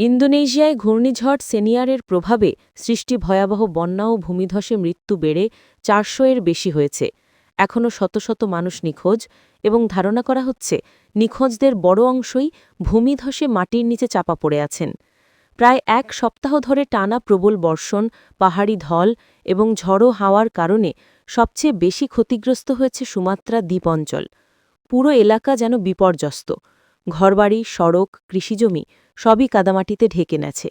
ইন্দোনেশিয়ায় ঘূর্ণিঝড় সেনিয়ারের প্রভাবে সৃষ্টি ভয়াবহ বন্যা ও ভূমিধসে মৃত্যু বেড়ে চারশো এর বেশি হয়েছে। এখনও শত শত মানুষ নিখোঁজ এবং ধারণা করা হচ্ছে নিখোঁজদের বড় অংশই ভূমিধসে মাটির নিচে চাপা পড়ে আছেন। প্রায় এক সপ্তাহ ধরে টানা প্রবল বর্ষণ, পাহাড়ি ঢল এবং ঝড়ো হাওয়ার কারণে সবচেয়ে বেশি ক্ষতিগ্রস্ত হয়েছে সুমাত্রা দ্বীপ অঞ্চল। পুরো এলাকা যেন বিপর্যস্ত। ঘরবাড়ি, সড়ক, কৃষিজমি সবই কাদামাটিতে ঢেকে নেছে।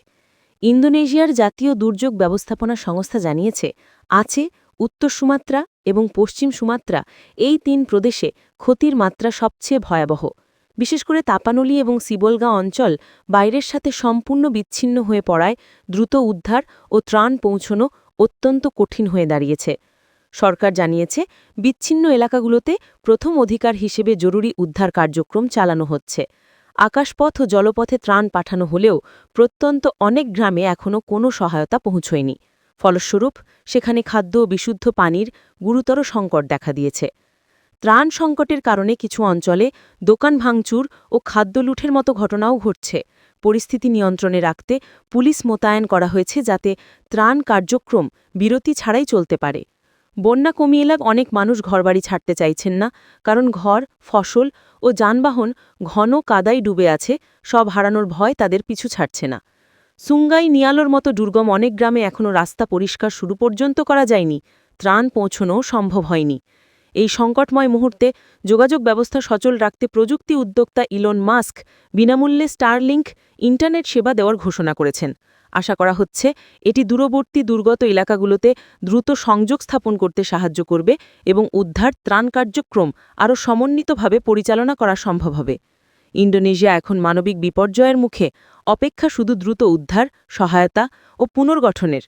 ইন্দোনেশিয়ার জাতীয় দুর্যোগ ব্যবস্থাপনা সংস্থা জানিয়েছে, আছে উত্তর সুমাত্রা এবং পশ্চিম সুমাত্রা এই তিন প্রদেশে ক্ষতির মাত্রা সবচেয়ে ভয়াবহ। বিশেষ করে তাপানলি এবং সিবলগা অঞ্চল বাইরের সাথে সম্পূর্ণ বিচ্ছিন্ন হয়ে পড়ায় দ্রুত উদ্ধার ও ত্রাণ পৌঁছনো অত্যন্ত কঠিন হয়ে দাঁড়িয়েছে। সরকার জানিয়েছে, বিচ্ছিন্ন এলাকাগুলোতে প্রথম অধিকার হিসেবে জরুরি উদ্ধার কার্যক্রম চালানো হচ্ছে। আকাশপথ ও জলপথে ত্রাণ পাঠানো হলেও প্রত্যন্ত অনেক গ্রামে এখনও কোনো সহায়তা পৌঁছয়নি। ফলস্বরূপ, সেখানে খাদ্য ও বিশুদ্ধ পানির গুরুতর সংকট দেখা দিয়েছে। ত্রাণ সংকটের কারণে কিছু অঞ্চলে দোকান ভাঙচুর ও খাদ্য লুঠের মতো ঘটনাও ঘটছে। পরিস্থিতি নিয়ন্ত্রণে রাখতে পুলিশ মোতায়েন করা হয়েছে যাতে ত্রাণ কার্যক্রম বিরতি ছাড়াই চলতে পারে। বন্যা কমিয়ে অনেক মানুষ ঘরবাড়ি ছাড়তে চাইছেন না, কারণ ঘর, ফসল ও যানবাহন ঘন কাদায় ডুবে আছে, সব হারানোর ভয় তাদের পিছু ছাড়ছে না। সুঙ্গাই নিয়ালোর মতো দুর্গম অনেক গ্রামে এখনও রাস্তা পরিষ্কার শুরু পর্যন্ত করা যায়নি, ত্রাণ পৌঁছনোও সম্ভব হয়নি। এই সংকটময় মুহূর্তে যোগাযোগ ব্যবস্থা সচল রাখতে প্রযুক্তি উদ্যোক্তা ইলন মাস্ক বিনামূল্যে স্টারলিংক ইন্টারনেট সেবা দেওয়ার ঘোষণা করেছেন। আশা করা হচ্ছে এটি দূরবর্তী দুর্গত এলাকাগুলোতে দ্রুত সংযোগ স্থাপন করতে সাহায্য করবে এবং উদ্ধার, ত্রাণ কার্যক্রম আরও সমন্বিতভাবে পরিচালনা করা সম্ভব হবে। ইন্ডোনেশিয়া এখন মানবিক বিপর্যয়ের মুখে, অপেক্ষা শুধু দ্রুত উদ্ধার, সহায়তা ও পুনর্গঠনের